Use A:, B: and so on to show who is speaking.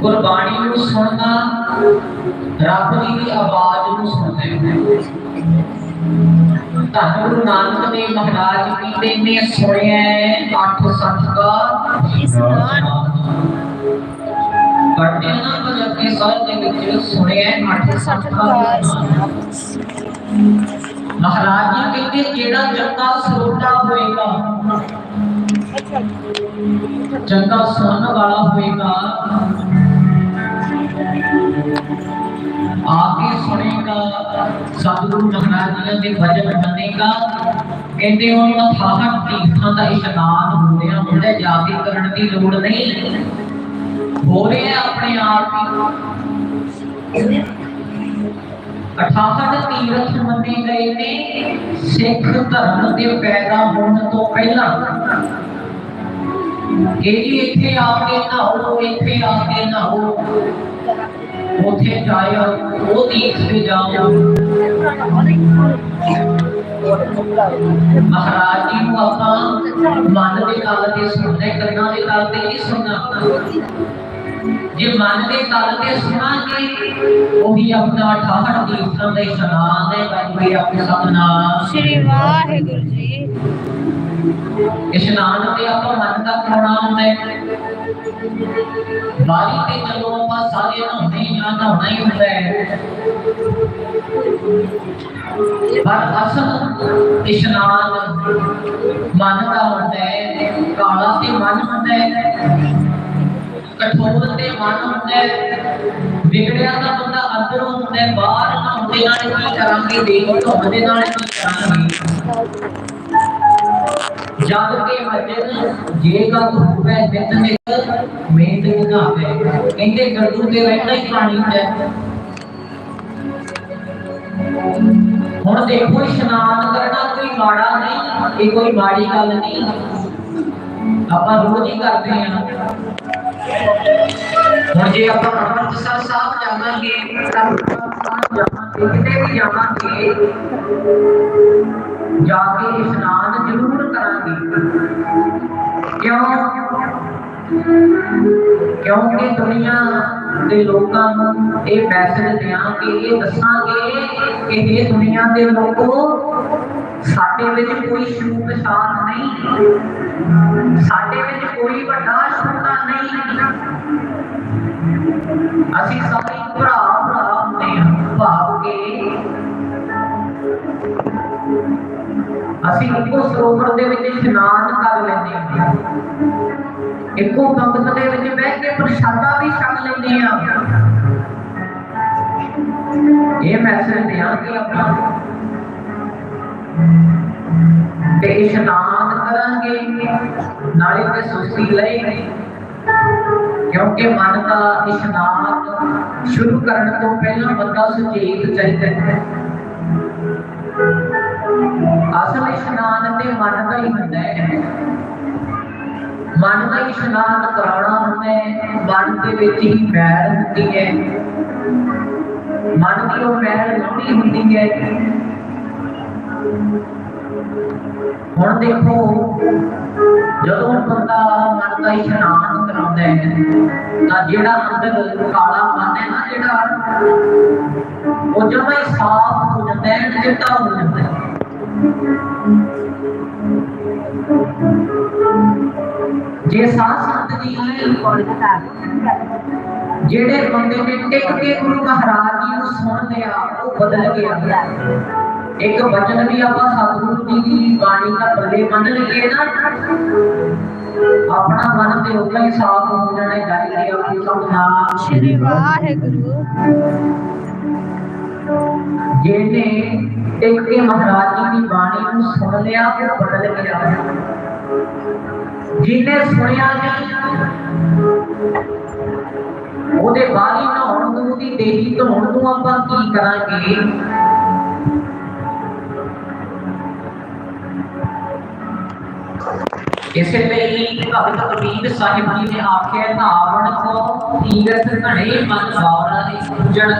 A: ਗੁਰਬਾਣੀ ਨੂੰ ਸੁਣਨਾ ਰੱਬ ਦੀ ਆਵਾਜ਼ ਨੂੰ ਸੁਣਨਾ ਧੰਨ ਗੁਰੂ ਨਾਨਕ ਦੇਵ ਮਹਾਰਾਜ ਜੀ ਦੇ ਨੇ ਸੁਣਿਆ ਹੈ ਅੱਠ ਸੱਚ ਦਾ। ਪੜ੍ਹਦੇ ਨਾ ਪੰਜਾਬੀ ਸਾਹਿਬ ਦੇ ਵਿੱਚ ਸੁਣਿਆ ਹੈ ਅੱਠ ਸੱਚ ਦਾ। ਮਹਾਰਾਜ ਜੀ ਕਹਿੰਦੇ ਜਿਹੜਾ ਜੱਗਾ ਸਰੋਤਾ ਹੋਏਗਾ ਚੰਗਾ ਸੁਣਨ ਵਾਲਾ ਹੋਏਗਾ ਆਕੇ ਸੁਣੇਗਾ ਸਤਿਗੁਰੂ ਮਹਾਰਾਜ ਜੀ ਦੇ ਭਜਨ ਮੰਨੇਗਾ ਕਹਿੰਦੇ ਉਹਨਾਂ ਠਾਹਟ ਤੀਰਥਾਂ ਦਾ ਇਸ਼ਨਾਨ ਹੋ ਹੁੰਦਾ ਜਾ ਕੇ ਕਰਨ ਦੀ ਲੋੜ ਨਹੀਂ। ਹੋ ਰਿਹਾ ਆਪਣੇ ਆਪ ਹੀ 68 ਤੀਰਥ ਮੰਨੇ ਗਏ ਨੇ, ਸਿੱਖ ਧਰਮ ਦੇ ਪੈਦਾ ਹੋਣ ਤੋਂ ਪਹਿਲਾਂ। ਕਿ ਜੀ ਇੱਥੇ ਆ ਕੇ ਨਹਾਓ, ਇੱਥੇ ਆ ਕੇ ਨਹਾਓ। ਉੱਥੇ ਜਾਇਓ, ਉਹ ਤੀਰਥ ਤੇ ਜਾਓ। ਮਹਾਰਾਜ ਜੀ ਨੂੰ ਆਪਾਂ ਮਨ ਦੇ ਗੱਲ ਤੇ ਸੁਣਦੇ ਕੰਨਾਂ ਦੇ ਗੱਲ ਤੇ ਨਹੀਂ ਸੁਣਨਾ। ਜੇ ਮਨ ਦੇ ਗੱਲ ਤੇ ਸੁਣਾਂਗੇ, ਉਹੀ ਆਪਣਾ ਠਾਹੜ ਤੀਰਥਾਂ ਦਾ ਇਸ਼ਨਾਨ ਹੈ ਬਾਈ ਆਪਣੇ ਸਤਨਾਮ
B: ਸ਼੍ਰੀ ਵਾਹਿਗੁਰੂ ਜੀ।
A: ਇਸ਼ਨਾਨ ਤੇ ਆਪਾਂ ਮਨ ਦਾ ਕਰਾਉਣਾ ਹੁੰਦਾ ਹੈ। ਬਾਰੀ ਤੇ ਚਲੋ ਆਪਾਂ ਸਾਰੇ ਨਹਾਉਂਦੇ ਹੀ ਨਹਾਉਣਾ ਹੀ ਹੁੰਦਾ ਹੈ। ਪਰ ਅਸਲ ਇਸ਼ਨਾਨ ਮਨ ਦਾ ਹੁੰਦਾ ਹੈ, ਕਾਲਾ ਤੇ ਮਨ ਹੁੰਦਾ ਹੈ, ਕਠੋਰ ਤੇ ਮਨ ਹੁੰਦਾ ਹੈ, ਵਿਗੜਿਆ ਦਾ ਬੰਦਾ ਅੰਦਰੋਂ ਹੁੰਦਾ ਹੈ, ਬਾਹਰ ਨਹਾਉਂਦੇ ਨਾਲ ਕੀ ਕਰਾਂਗੇ, ਦੇਖ ਧੁੰਮ ਦੇ ਨਾਲ ਕੀ ਕਰਾਂਗੇ। ਜਦ ਕੇ ਵਜਨ ਜੇ ਕਾ ਹੋਵੇ ਨਿਤ ਨਿਤ ਮੇਟ ਨਾਵੇ ਕਹਿੰਦੇ ਗਰਦੂ ਤੇ ਰਹਿਣਾ ਹੀ ਪਾਣੀ ਹੈ ਹੁਣ ਦੇਖੋ ਇਸ਼ਨਾਨ ਕਰਨਾ ਕੋਈ ਮਾੜਾ ਨਹੀਂ ਇਹ ਕੋਈ ਮਾੜੀ ਗੱਲ ਨਹੀਂ ਆਪਾਂ ਰੋਜ਼ ਹੀ ਕਰਦੇ ਹਾਂ ਹੁਣ ਜੇ ਆਪਾਂ ਅੰਮ੍ਰਿਤਸਰ ਸਾਹਿਬ ਜਾਵਾਂਗੇ ਤਾਂ ਅੰਮ੍ਰਿਤਸਰ ਜਾਵਾਂਗੇ ਕਿਤੇ ਵੀ ਜਾਵਾਂਗੇ ਜਾ ਕੇ ਇਸ਼ਨਾਨ ਜ਼ਰੂਰ ਕਰਾਂਗੇ। ਕਿਉਂ? ਕਿਉਂਕਿ ਦੁਨੀਆ ਦੇ ਲੋਕਾਂ ਨੂੰ ਇਹ ਮੈਸੇਜ ਦਿਆਂਗੇ, ਇਹ ਦੱਸਾਂਗੇ ਕਿ ਇਹ ਦੁਨੀਆ ਦੇ ਲੋਕੋ ਸਾਡੇ ਵਿੱਚ ਕੋਈ ਸ਼ੂਕ ਸ਼ਾਨ ਨਹੀਂ। ਸਾਡੇ ਵਿੱਚ ਕੋਈ ਵੱਡਾ ਛੋਟਾ ਨਹੀਂ। ਅਸੀਂ ਸਾਰੇ ਭਰਾ ਭਰਾ ਹੁੰਦੇ ਹਾਂ, ਭਾਵ ਕੇ ਅਸੀਂ ਇੱਕੋ ਸਰੋਵਰ ਦੇ ਵਿੱਚ ਇਸ਼ਨਾਨ ਕਰ ਲੈਂਦੇ ਹਾਂ। ਇੱਕੋ ਪੰਗਤ ਦੇ ਵਿੱਚ ਬਹਿ ਕੇ ਪ੍ਰਸ਼ਾਦਾ ਵੀ ਛਕ ਲੈਂਦੇ ਹਾਂ। ਇਹ ਮੈਸੇਜ ਦਿਆਂਗੇ ਆਪਾਂ। ਤੇ ਇਸ਼ਨਾਨ ਕਰਾਂਗੇ, ਨਾਲੇ ਤੇ ਸੁਸਤੀ ਲਏਗੇ। ਕਿਉਂਕਿ ਮਨ ਦਾ ਇਸ਼ਨਾਨ ਸ਼ੁਰੂ ਕਰਨ ਤੋਂ ਪਹਿਲਾਂ ਬੰਦਾ ਸੁਚੇਤ ਚਾਹੀਦਾ ਹੈ। ਅਸਲ ਇਸ਼ਨਾਨ ਤੇ ਮਨ ਦਾ ਹੀ ਹੁੰਦਾ ਹੈ। ਮਨ ਦਾ ਇਸ਼ਨਾਨ ਕਰਾਉਣਾ ਹੁੰਦਾ ਹੈ। ਮਨ ਦੇ ਵਿੱਚ ਹੀ ਮੈਲ ਹੁੰਦੀ ਹੈ। ਮਨ ਦੀ ਉਹ ਮੈਲ ਲਾਉਣੀ ਹੁੰਦੀ ਹੈ। ਹੁਣ ਦੇਖੋ, ਜਦੋਂ ਬੰਦਾ ਮਨ ਦਾ ਇਸ਼ਨਾਨ ਕਰਾਉਂਦਾ ਹੈ, ਤਾਂ ਜਿਹੜਾ ਅੰਦਰ ਕਾਲਾ ਮਨ ਹੈ ਨਾ ਜਿਹੜਾ, ਉਹ ਜਮਾ ਹੀ ਸਾਫ਼ ਹੋ ਜਾਂਦਾ ਹੈ, ਚਿੱਟਾ ਹੋ ਜਾਂਦਾ ਹੈ। ਜੇ ਸਾਧ ਸੰਤ ਜੀ ਜਿਹੜੇ ਬੰਦੇ ਨੇ ਟਿਕ ਕੇ ਗੁਰੂ ਮਹਾਰਾਜ ਜੀ ਨੂੰ ਸੁਣ ਲਿਆ ਉਹ ਬਦਲ ਗਿਆ। ਇੱਕ ਬਚਨ ਵੀ ਆਪਾਂ ਸਤਿਗੁਰੂ ਜੀ ਦੀ ਬਾਣੀ ਦਾ ਬੱਲੇ ਮੰਨ ਲਈਏ ਨਾ। ਆਪਣਾ ਮਨ ਤੇ ਉਦਾਂ ਹੀ ਸਾਫ਼ ਹੋ ਜਾਣਾ ਹੈ ਗੱਲ ਕੀ ਆਪਣੀ ਸਤਨਾਮ
B: ਸ਼੍ਰੀ ਵਾਹਿਗੁਰੂ।
A: ਜਿਹਨੇ ਟਿਕ ਕੇ ਮਹਾਰਾਜ ਜੀ ਦੀ ਬਾਣੀ ਨੂੰ ਸੁਣ ਲਿਆ ਉਹ ਬਦਲ ਗਿਆ ਜਿਹਨੇ ਸੁਣਿਆ ਨਹੀਂ ਉਹਦੇ ਬਾਰੀ ਨਹਾਉਣ ਨੂੰ ਉਹਦੀ ਦੇਹੀ ਧੋਣ ਨੂੰ ਆਪਾਂ ਕੀ ਕਰਾਂਗੇ? ਇਸੇ ਲਈ ਭਗਤ ਕਬੀਰ ਸਾਹਿਬ ਜੀ ਨੇ ਆਖਿਆ, ਧਾਵਣ ਕੋ ਤੀਰਥ ਘੜੇ ਮਨ ਬਾਵਰਾ ਦੇ ਪੂਜਣ